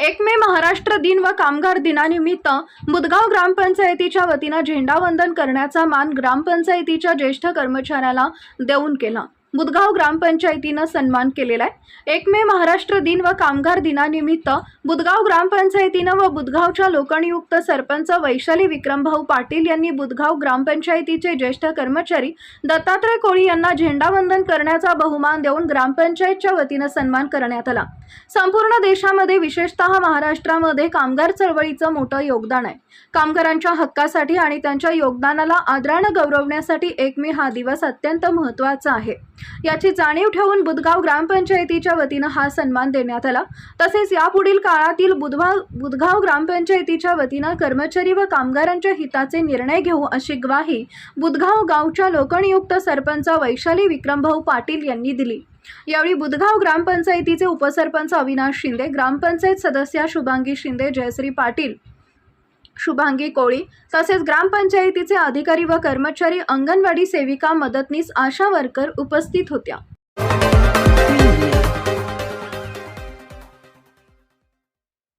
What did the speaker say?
एक मे महाराष्ट्र दिन व कामगार दिनानिमित्त मुदगाव ग्रामपंचायतीच्या वतीनं झेंडावंदन करण्याचा मान ग्रामपंचायतीच्या ज्येष्ठ कर्मचाऱ्याला देऊन केला. बुदगाव ग्रामपंचायतीनं सन्मान केलेला आहे. एक मे महाराष्ट्र दिन व कामगार दिनानिमित्त बुदगाव ग्रामपंचायतीनं व बुदगावच्या लोकनियुक्त सरपंच वैशाली विक्रमभाऊ पाटील यांनी बुदगाव ग्रामपंचायतीचे ज्येष्ठ कर्मचारी दत्तात्रय कोळी यांना झेंडावंदन करण्याचा बहुमान देऊन ग्रामपंचायतच्या वतीनं सन्मान करण्यात आला. संपूर्ण देशामध्ये विशेषतः महाराष्ट्रामध्ये कामगार चळवळीचं मोठं योगदान आहे. कामगारांच्या हक्कासाठी आणि त्यांच्या योगदानाला आदरानं गौरवण्यासाठी एक मे हा दिवस अत्यंत महत्त्वाचा आहे. याची जाणीव ठेवून बुधगाव ग्रामपंचायतीच्या वतीनं हा सन्मान देण्यात आला. तसेच यापुढील काळातील बुधवा बुधगाव ग्रामपंचायतीच्या वतीनं कर्मचारी व कामगारांच्या हिताचे निर्णय घेऊ अशी ग्वाही बुधगाव गावच्या लोकनियुक्त सरपंच वैशाली विक्रमभाऊ पाटील यांनी दिली. यावेळी बुधगाव ग्रामपंचायतीचे उपसरपंच अविनाश शिंदे ग्रामपंचायत सदस्या शुभांगी शिंदे जयश्री पाटील शुभांगी कोळी तसेच ग्रामपंचायतीचे अधिकारी व कर्मचारी अंगणवाडी सेविका मदतनीस आशा वर्कर उपस्थित होत्या.